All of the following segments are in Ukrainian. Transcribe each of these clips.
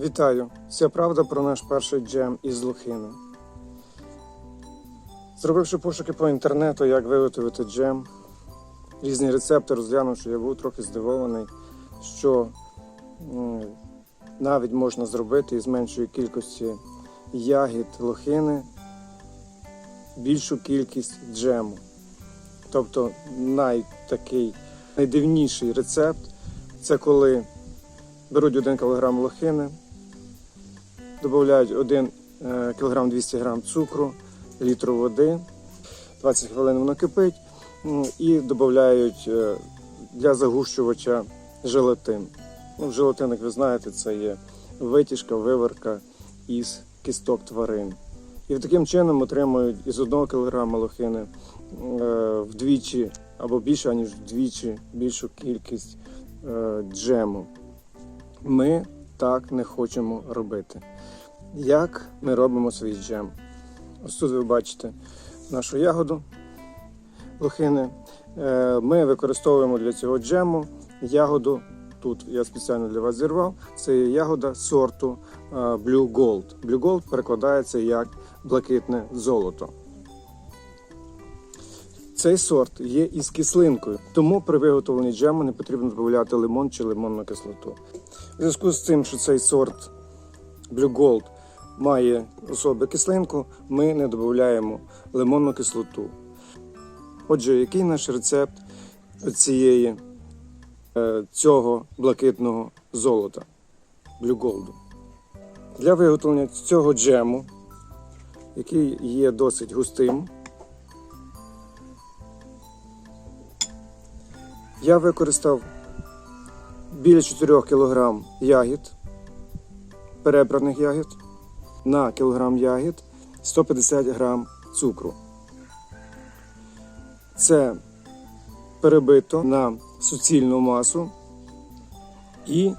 Вітаю! Це правда про наш перший джем із лохини. Зробивши пошуки по інтернету, як виготовити джем, різні рецепти розглянувши, я був трохи здивований, що навіть можна зробити із меншої кількості ягід лохини більшу кількість джему. Тобто найтакий найдивніший рецепт це коли беруть 1 кг лохини, додають 1 кг 200 г цукру, літру води, 20 хвилин воно кипить і додають е, для загущувача желатин. Ну, желатин, як ви знаєте, це є витяжка, виварка із кісток тварин. І таким чином отримують із 1 кг лохини е, вдвічі або більше, ніж вдвічі більшу кількість е, джему. Ми так не хочемо робити. Як ми робимо свій джем? Ось тут ви бачите нашу ягоду лохини. Е, Ми використовуємо для цього джему ягоду. Тут я спеціально для вас зірвав. Це ягода сорту е, Blue Gold. Blue Gold перекладається як блакитне золото. Цей сорт є із кислинкою, тому при виготовленні джему не потрібно додати лимон чи лимонну кислоту. У зв'язку з тим, що цей сорт Blue Gold має у собі кислинку, ми не додаємо лимонну кислоту. Отже, який наш рецепт цієї, е, цього блакитного золота Blue Gold? Для виготовлення цього джему, який є досить густим, я використав біля 4 кг ягід, перебраних ягід, на кілограм ягід 150 грам цукру. Це перебито на суцільну масу і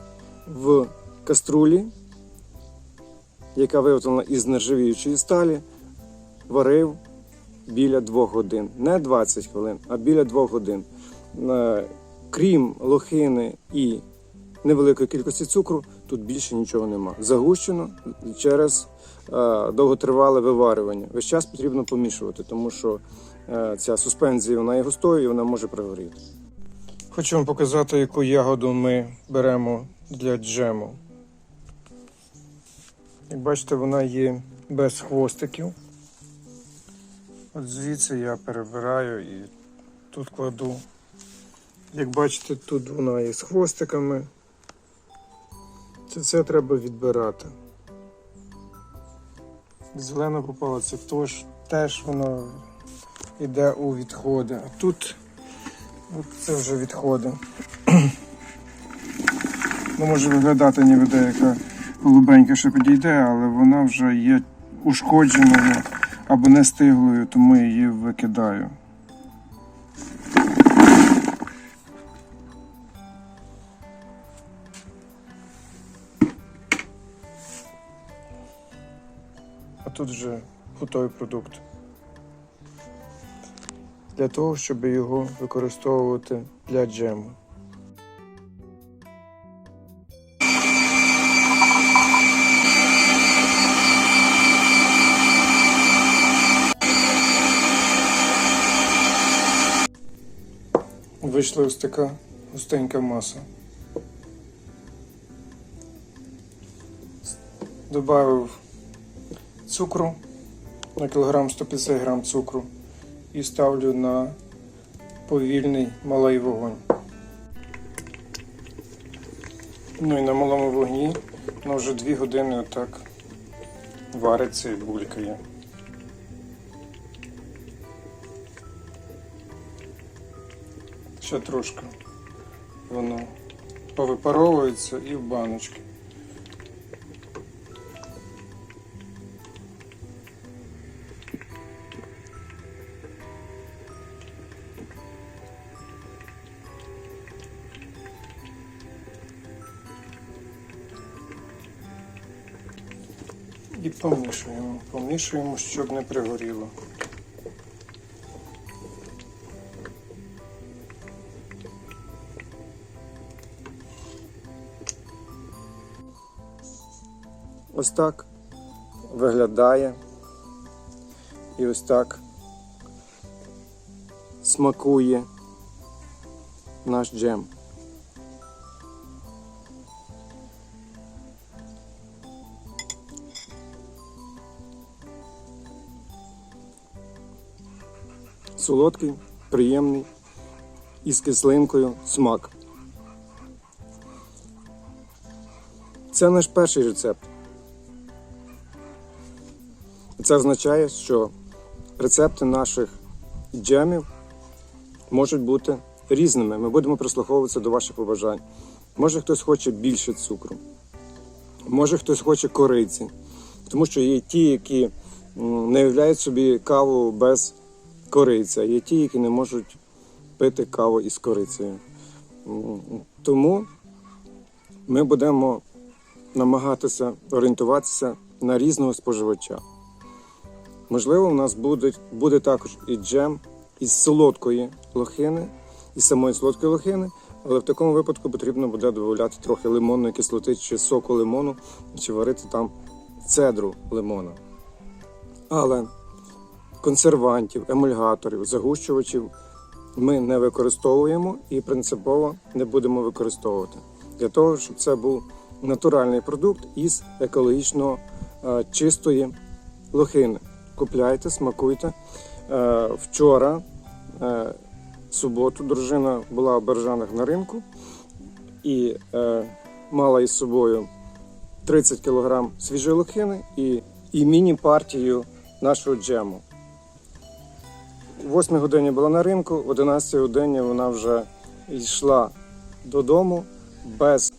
в каструлі, яка виготовлена із нержавіючої сталі, варив біля 2 годин. Не 20 хвилин, а біля 2 годин. Крім лохини і невеликої кількості цукру, тут більше нічого нема. Загущено через е, довготривале виварювання. Весь час потрібно помішувати, тому що е, ця суспензія вона є густою і вона може пригоріти. Хочу вам показати, яку ягоду ми беремо для джему. Як бачите, вона є без хвостиків. От звідси я перебираю і тут кладу. Як бачите, тут вона є з хвостиками. Це все треба відбирати. Зелена попала, це теж, теж воно йде у відходи. А тут це вже відходи. Ну, може виглядати ніби деяка голубенька ще підійде, але вона вже є ушкодженою або не стиглою, тому її викидаю. Тут вже готовий продукт. Для того, щоб його використовувати для джему. Вийшла ось така густенька маса. Добавив цукру на кілограм 150 грам цукру і ставлю на повільний малий вогонь. Ну і на малому вогні воно вже 2 години отак вариться і булькає. Ще трошки воно повипаровується і в баночки. І помішуємо. Помішуємо, щоб не пригоріло. Ось так виглядає. І ось так смакує наш джем. Солодкий, приємний із кислинкою смак. Це наш перший рецепт. Це означає, що рецепти наших джемів можуть бути різними. Ми будемо прислуховуватися до ваших побажань. Може хтось хоче більше цукру, може хтось хоче кориці, тому що є ті, які не уявляють собі каву без кориці, а є ті, які не можуть пити каву із корицею. Тому ми будемо намагатися орієнтуватися на різного споживача. Можливо, у нас буде, буде також і джем із солодкої лохини, із самої солодкої лохини, але в такому випадку потрібно буде додати трохи лимонної кислоти чи соку лимону, чи варити там цедру лимона. Але консервантів, емульгаторів, загущувачів ми не використовуємо і принципово не будемо використовувати. Для того, щоб це був натуральний продукт із екологічно е, чистої лохини. Купляйте, смакуйте. Е, вчора, е, суботу, дружина була в Бережанах на ринку і мала із собою 30 кг свіжої лохини і, і міні-партію нашого джему. В 8 годині була на ринку, в 11 годині вона вже йшла додому без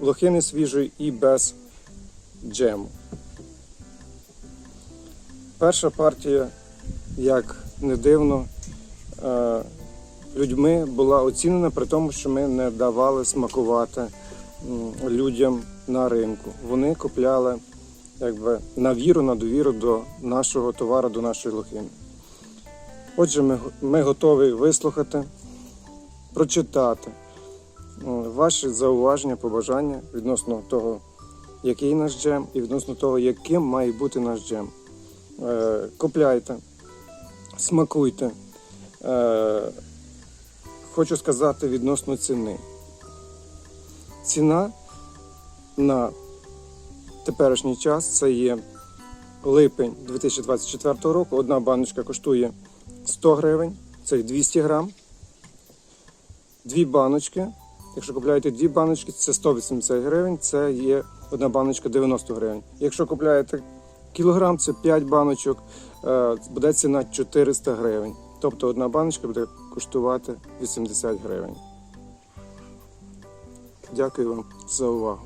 лохини свіжої і без джему. Перша партія, як не дивно, е, людьми була оцінена при тому, що ми не давали смакувати людям на ринку. Вони купляли якби, на віру, на довіру до нашого товару, до нашої лохини. Отже, ми, ми готові вислухати, прочитати ваші зауваження, побажання відносно того, який наш джем, і відносно того, яким має бути наш джем. Е, Купляйте, смакуйте. Е, Хочу сказати відносно ціни. Ціна на теперішній час це є липень 2024 року. Одна баночка коштує 100 гривень, це 200 грам. Дві баночки. Якщо купляєте дві баночки, це 180 гривень, це є одна баночка 90 гривень. Якщо купляєте кілограм, це 5 баночок, е, буде ціна 400 гривень. Тобто одна баночка буде коштувати 80 гривень. Дякую вам за увагу.